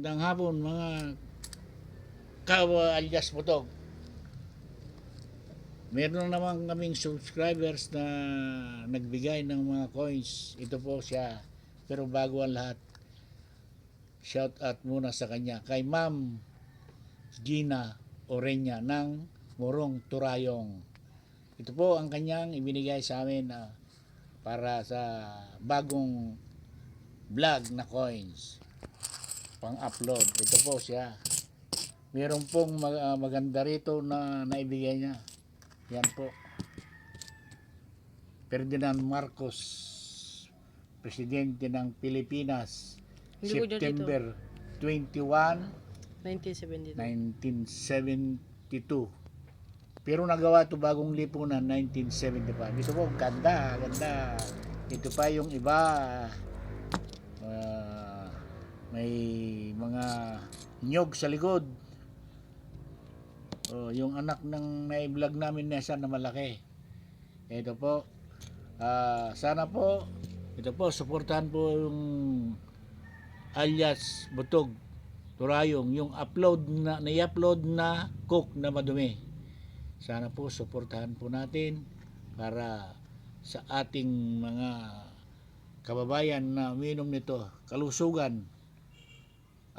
Magandang hapon mga kawa alias Butog. Meron naman kaming subscribers na nagbigay ng mga coins. Ito po siya. Pero bago ang lahat, shout out muna sa kanya. Kay Ma'am Gina Orenya ng Morong Turayong. Ito po ang kanyang ibinigay sa amin na para sa bagong vlog na coins pang-upload. Ito po siya. Meron pong mag- ah, maganda rito na naibigay niya. Yan po. Ferdinand Marcos, Presidente ng Pilipinas, Hindi September 21, 1972. 1972. Pero nagawa ito bagong lipunan 1975. Ito po, ganda, ganda. Ito pa yung iba. ah, may nyog sa likod. Oh, yung anak ng na-vlog namin nesa na malaki. Ito po. ah, sana po, ito po, suportahan po yung alias Butog Turayong, yung upload na, na-upload na cook na madumi. Sana po suportahan po natin para sa ating mga kababayan na uminom nito, kalusugan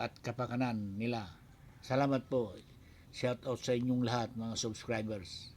at kapakanan nila. Salamat po. Shout out sa inyong lahat mga subscribers.